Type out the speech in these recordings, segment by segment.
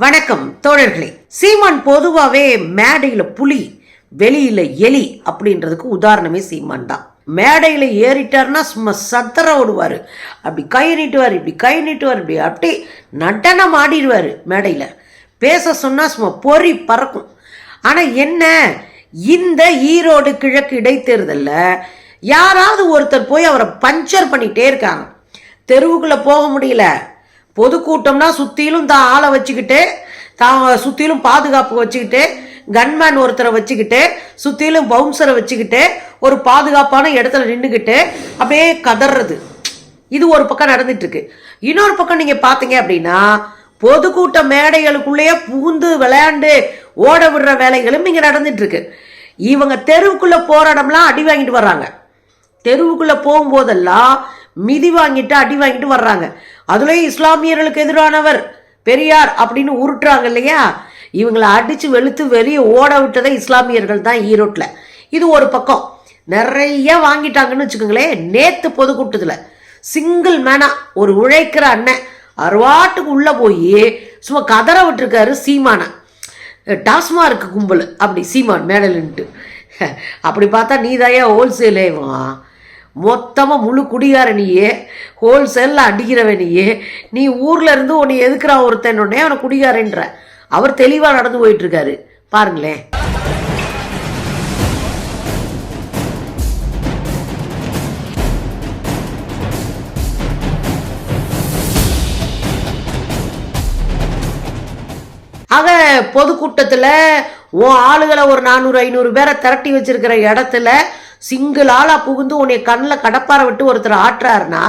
வணக்கம் தோழர்களே. சீமான் பொதுவாகவே மேடையில் புலி வெளியில் எலி அப்படின்றதுக்கு உதாரணமே சீமான் தான். மேடையில் ஏறிட்டாருன்னா சும்மா சத்தர ஓடுவார். அப்படி கை நீட்டுவார் இப்படி கை நீட்டுவார் இப்படி அப்படி நடனம் ஆடிடுவார் மேடையில். பேச சொன்னால் சும்மா பொறி பறக்கும். ஆனால் என்ன? இந்த ஈரோடு கிழக்கு இடைத்தேர்தலில் யாராவது ஒருத்தர் போய் அவரை பஞ்சர் பண்ணிகிட்டே இருக்காங்க. தெருவுக்குள்ளே போக முடியல. பொதுக்கூட்டம்னா சுற்றிலும் தான் ஆளை வச்சுக்கிட்டு தான் சுற்றிலும் பாதுகாப்பு வச்சுக்கிட்டு கன்மேன் ஒருத்தரை வச்சுக்கிட்டு சுற்றிலும் பவுன்சரை வச்சுக்கிட்டு ஒரு பாதுகாப்பான இடத்துல நின்றுக்கிட்டு அப்படியே கதறது இது ஒரு பக்கம் நடந்துட்டு இருக்கு இன்னொரு பக்கம் நீங்க பாத்தீங்க அப்படின்னா பொதுக்கூட்ட மேடைகளுக்குள்ளேயே புகுந்து விளையாண்டு ஓட விடுற வேலைகளும் இங்க நடந்துட்டு இருக்கு இவங்க தெருவுக்குள்ள போராடம்லாம் அடி வாங்கிட்டு வர்றாங்க. தெருவுக்குள்ள போகும்போதெல்லாம் மிதி வாங்கிட்டு அடி வாங்கிட்டு வர்றாங்க. அதுலேயும் இஸ்லாமியர்களுக்கு எதிரானவர் பெரியார் அப்படின்னு உருட்டுறாங்க இல்லையா? இவங்களை அடித்து வெளுத்து வெளியே ஓட விட்டதே இஸ்லாமியர்கள் தான் ஈரோட்டில் இது ஒரு பக்கம். நிறைய வாங்கிட்டாங்கன்னு வச்சுக்கோங்களேன் நேற்று பொதுக்கூட்டத்தில் சிங்கிள் மேனா ஒரு உழைக்கிற அண்ணன் அருவாட்டுக்கு உள்ளே போய் சும்மா கதற விட்டுருக்காரு சீமானை. டாஸ்மார்க் கும்பல். அப்படி சீமான் மேடலுன்ட்டு அப்படி பார்த்தா நீ தாயா ஹோல்சேலேவா மொத்தமாக முழு குடிகார நீயே ஹோல்சேலில் அடிக்கிறவனையே நீ ஊரில் இருந்து உன்னை எதுக்குறா ஒருத்தனோடனே அவனை குடிகாரன்ற. அவர் தெளிவாக நடந்து போயிட்டுருக்காரு. பாருங்களேன். ஆக பொதுக்கூட்டத்தில் உன் ஆளுகளை ஒரு நானூறு ஐநூறு பேரை திரட்டி வச்சிருக்கிற இடத்துல சிங்கிள் ஆளாக புகுந்து உன்னை கண்ணில் கடப்பாரை விட்டு ஒருத்தர் ஆட்டுறாருனா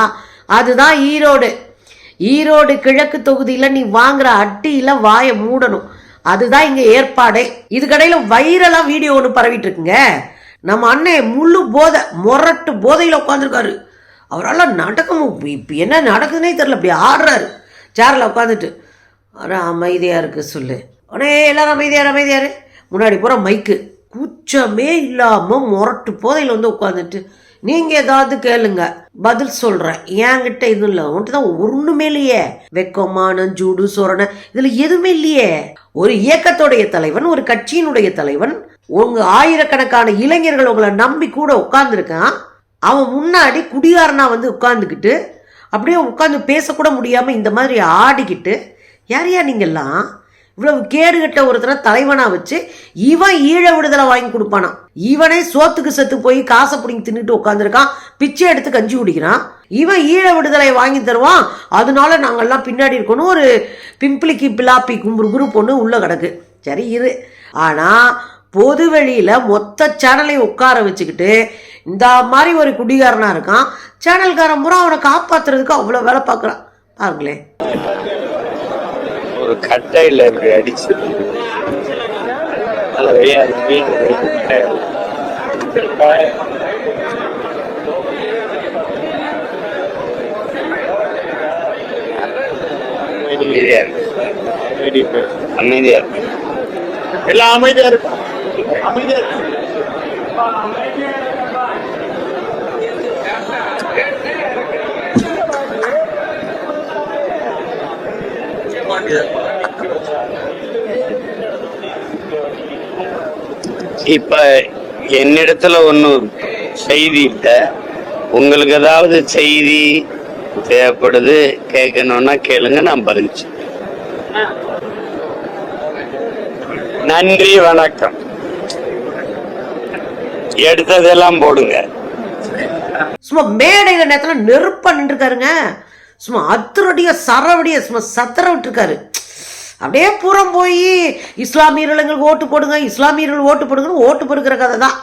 அதுதான் ஈரோடு. ஈரோடு கிழக்கு தொகுதியில் நீ வாங்குற அட்டியில் வாயை மூடணும். அதுதான் இங்கே ஏற்பாடே. இதுக்கடையில் வைரலாக வீடியோ ஒன்று பரவிட்டு இருக்குங்க. நம்ம அண்ணன் முழு போதை முரட்டு போதையில் உட்காந்துருக்காரு அவரால் நடக்க இப்போ என்ன நடக்குதுன்னே தெரில அப்படி ஆடுறாரு. சேரில் உட்காந்துட்டு ஆனால் அமைதியாக இருக்குது சொல்லு. உடனே எல்லாரும் அமைதியார் அமைதியார் முன்னாடி பூரா மைக்கு கூச்சமே இல்லாமல் முரட்டு போதையில் வந்து உட்காந்துட்டு நீங்கள் ஏதாவது கேளுங்க பதில் சொல்கிறேன் என்கிட்ட இதுவும் இல்லை. உன்ட்டு தான் ஒன்றுமே இல்லையே. வெக்கமான ஜூடு சொரணை இதில் எதுவுமே இல்லையே. ஒரு இயக்கத்துடைய தலைவன் ஒரு கட்சியினுடைய தலைவன் உங்கள் ஆயிரக்கணக்கான இளைஞர்கள் உங்களை நம்பி கூட உட்காந்துருக்கான் அவன் முன்னாடி குடியாரனா வந்து உட்காந்துக்கிட்டு அப்படியே உட்காந்து பேசக்கூட முடியாமல் இந்த மாதிரி ஆடிக்கிட்டு யார் யார் நீங்கள்லாம் இவ்வளவு கேடுகட்ட ஒருத்தரை தலைவனா வச்சு இவன் ஈழ விடுதலை வாங்கி கொடுப்பானா? இவனே சோத்துக்கு செத்து போய் காசை பிடிங்கி தின்னுட்டு உட்காந்துருக்கான் பிச்சை எடுத்து கஞ்சி குடிக்கிறான். இவன் ஈழ விடுதலை வாங்கி தருவான். அதனால நாங்கள்லாம் பின்னாடி இருக்கணும். ஒரு பிம்பிளிக்கு பிலாப்பி கும்புறு குரூப் ஒன்று உள்ள கிடக்கு. சரி இரு. ஆனா பொது வெளியில மொத்த சேனலையும் உட்கார வச்சுக்கிட்டு இந்த மாதிரி ஒரு குடிகாரனா இருக்கான். சேனல்காரன் பூரா அவனை காப்பாத்துறதுக்கு அவ்வளோ வேலை பார்க்குறான். பாருங்களேன். ஒரு கட்டையில இப்படி அடிச்சு அது வீட்டு வெளியிட்ட. அமைதியா இருக்கு. அமைதியா இருக்கு எல்லாம் அமைதியா இருக்கும் அமைதியா இருக்கும் இப்ப என்னிடத்துல ஒண்ணு செய்தி உங்களுக்கு ஏதாவது செய்தி தேவைப்படுது கேட்கணும்னா கேளுங்க நான் பதில் நன்றி வணக்கம். எடுத்ததெல்லாம் போடுங்க. சும்மா மேடை நேரத்தில் நெருப்பா நின்றுருக்காருங்க. சும்மா அத்துரடிய சரவடிய சும்மா சத்தர விட்டுருக்காரு. அப்படியே புறம் போய் இஸ்லாமியர்களுக்கு ஓட்டு போடுங்க இஸ்லாமியர்கள் ஓட்டு போடுங்கன்னு ஓட்டு பொறுக்கிற கதை தான்.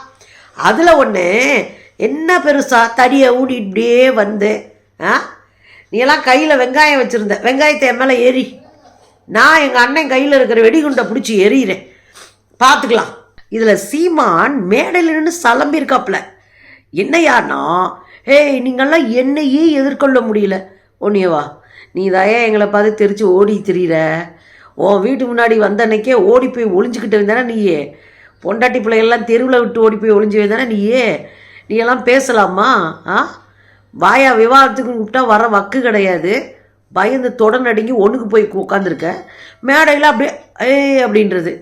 அதில் ஒன்று என்ன பெருசாக தடியை ஊடி இப்படியே வந்து ஆ? நீ எல்லாம் கையில் வெங்காயம் வச்சுருந்த வெங்காயத்தை என் மேலே எரி நான் எங்கள் அண்ணன் கையில் இருக்கிற வெடிகுண்டை பிடிச்சி எறிகிறேன் பார்த்துக்கலாம் இதில் சீமான் மேடையில் நின்று சலம்பியிருக்காப்புல. என்னையானா ஏய் நீங்கள்லாம் என்னையே எதிர்கொள்ள முடியல. ஒன்னியவா நீ தாயே எங்களை பார்த்து தெரிச்சு ஓடி திரியிற. உன் வீட்டு முன்னாடி வந்த அன்னைக்கே ஓடி போய் ஒளிஞ்சிக்கிட்டு வந்தானே நீயே. பொண்டாட்டி பிள்ளைகள்லாம் தெருவில் விட்டு ஓடி போய் ஒளிஞ்சு வந்தானே நீயே. நீ எல்லாம் பேசலாமா? ஆ? வாயா விவாதத்துக்கு கூப்பிட்டா வர வக்கு கிடையாது. பயந்து தொடநடுங்கி ஒன்றுக்கு போய் உட்காந்துருக்க மேடையில் அப்படியே ஏய் அப்படின்றது.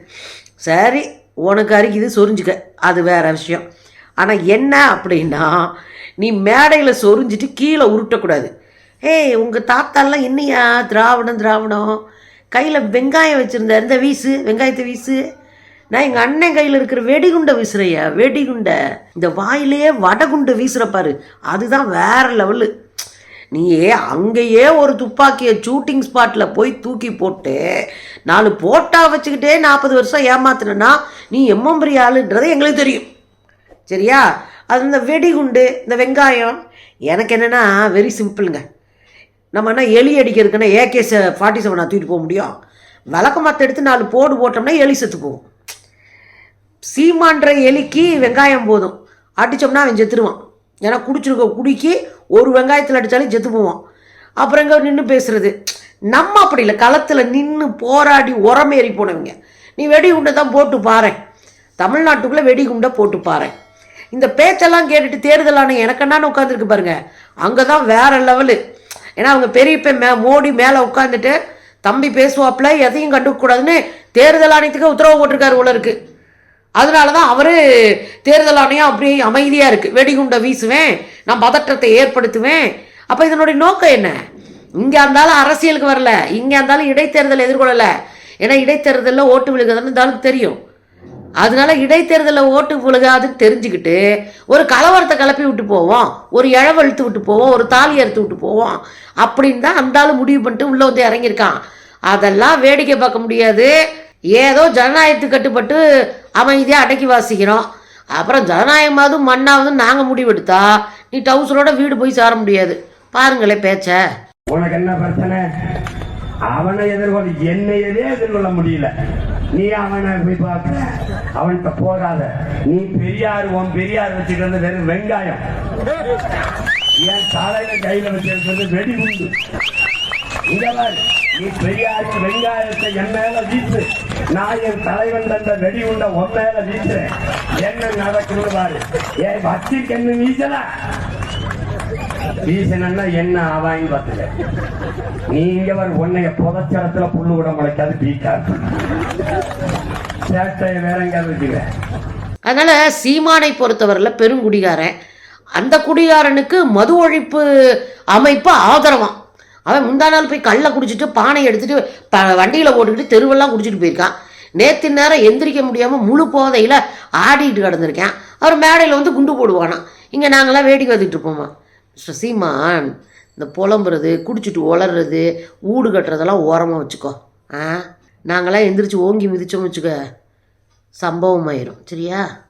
சரி உனக்கு அரிக்குது சொரிஞ்சுக்க. அது வேற விஷயம். ஆனால் என்ன அப்படின்னா நீ மேடையில் சொரிஞ்சிட்டு கீழே உருட்டக்கூடாது. ஏய் உங்கள் தாத்தாலாம் என்னையா? திராவிடம் திராவிடம். கையில் வெங்காயம் வச்சுருந்தார். இந்த வீசு வெங்காயத்தை வீசு. நான் எங்கள் அண்ணன் கையில் இருக்கிற வெடிகுண்டை வீசுறையா வெடிகுண்டை. இந்த வாயிலேயே வடகுண்டு வீசுகிறப்பாரு அதுதான் வேற லெவலு. நீயே அங்கேயே ஒரு துப்பாக்கியை ஷூட்டிங் ஸ்பாட்டில் போய் தூக்கி போட்டு நாலு போட்டா வச்சுக்கிட்டே நாற்பது வருஷம் ஏமாத்துனா நீ எம்மம்பரி ஆளுன்றது எங்களுக்கு தெரியும். சரியா? அது இந்த வெடிகுண்டு இந்த வெங்காயம். எனக்கு என்னென்னா வெரி சிம்பிளுங்க நம்ம என்ன எலி அடிக்கிறதுக்குன்னா ஏகே ஃபார்ட்டி செவனாக தூக்கிட்டு போக முடியும். விளக்க மத்த எடுத்து நாலு போடு போட்டோம்னா எலி செத்து போகும். சீமான்ற எலிக்கு வெங்காயம் போதும். அடித்தோம்னா அவன் செத்துருவான். ஏன்னா குடிச்சிருக்க குடிக்கி ஒரு வெங்காயத்தில் அடித்தாலும் செத்து போவான். அப்புறம் எங்கே நின்று பேசுறது. நம்ம அப்படி இல்லை. களத்தில் நின்று போராடி உரமேறி போனவங்க. நீ வெடிகுண்டை தான் போட்டு பாரு தமிழ்நாட்டுக்குள்ளே வெடிகுண்டை போட்டு பாரு இந்த பேச்செல்லாம் கேட்டுட்டு தேர்தலான எனக்கு என்னன்னு உட்காந்துருக்கு பாருங்க. அங்கே தான் வேற லெவலு. ஏன்னா அவங்க பெரிய மே மோடி மேலே உட்காந்துட்டு தம்பி பேசுவாப்புல எதையும் கண்டுக்கக்கூடாதுன்னு தேர்தல் ஆணையத்துக்கு உத்தரவு போட்டிருக்காரு உள்ள இருக்கு. அதனால தான் அவர் தேர்தல் ஆணையம் அப்படியே அமைதியாக இருக்குது வெடிகுண்டை வீசுவேன் நான் பதற்றத்தை ஏற்படுத்துவேன். அப்போ இதனுடைய நோக்கம் என்ன? இங்கே இருந்தாலும் அரசியலுக்கு வரல. இங்கே இருந்தாலும் இடைத்தேர்தல் எதிர்கொள்ளலை. ஏன்னா இடைத்தேர்தலில் ஓட்டு விழுகுதுன்னு இருந்தாலும் தெரியும். அதனால இடைத்தேர்தலில் ஓட்டு விழுகாதுன்னு தெரிஞ்சுக்கிட்டு ஒரு கலவரத்தை கிளப்பி விட்டு போவோம் ஒரு இழவு இழுத்து விட்டு போவோம் ஒரு தாலி அறுத்து விட்டு போவோம் அப்படின்னு தான் அந்தாலும் முடிவு பண்ணிட்டு உள்ளே வந்து இறங்கியிருக்கான். அதெல்லாம் வேடிக்கை பார்க்க முடியாது. ஏதோ ஜனநாயகத்துக்கு கட்டுப்பட்டு அமைதியாக அடக்கி வாசிக்கிறோம். அப்புறம் ஜனநாயகமாவது மண்ணாவதும் நாங்கள் முடிவெடுத்தா நீ டவுசரோட வீடு போய் சேர முடியாது. பாருங்களே பேச்ச. உனக்கு என்ன பிரச்சனை? அவனை எதிர்கொள்ள என்னையவே எதிர்கொள்ள முடியல. நீ அவனை போய் பார்க்க அவன்கிட்ட போகாத. நீ பெரியார் உன் பெரியார் வச்சுக்கிறது வெறும் வெங்காயம். என் தலையில கையில வச்சிருக்கிறது வெடிகுண்டு. இங்க பாரு நீ பெரியாருக்கு வெங்காயத்தை என் மேல வீசு. நான் என் தலைவன் தந்த வெடிகுண்ட உன் மேல வீசுறேன். என்ன நடக்குது பாரு. ஏன் வச்சிக்கு என்ன வீசல வீசனா என்ன ஆவாங்க பார்த்துக்க. நீங்க ஒரு உன்னைய புதச்சரத்துல புல்லு விட முளைக்காது பீக்கா சேட்டைய வேற எங்கேயாவது அதனால சீமானை பொறுத்தவரையில் பெருங்குடிகாரன் அந்த குடிகாரனுக்கு மது ஒழிப்பு அமைப்பு ஆதரவாம். அவன் முந்தா நாள் போய் கல்லை குடிச்சிட்டு பானை எடுத்துட்டு வண்டியில் ஓட்டுக்கிட்டு தெருவெல்லாம் குடிச்சிட்டு போயிருக்கான். நேற்று நேரம் எந்திரிக்க முடியாமல் முழு போதையில் ஆடிட்டு கிடந்திருக்கேன். அவர் மேடையில் வந்து குண்டு போடுவானா இங்கே நாங்களாம் வேடிக்கை வந்துட்டு இருப்போமா? மிஸ்டர் இந்த புலம்புறது குடிச்சிட்டு உளறது ஊடு கட்டுறதெல்லாம் ஓரமாக வச்சுக்கோ. ஆ? நாங்களாம் எந்திரிச்சு ஓங்கி மிதிச்சோம் வச்சுக்க. சம்பவம் ஆயிரும் சரியா?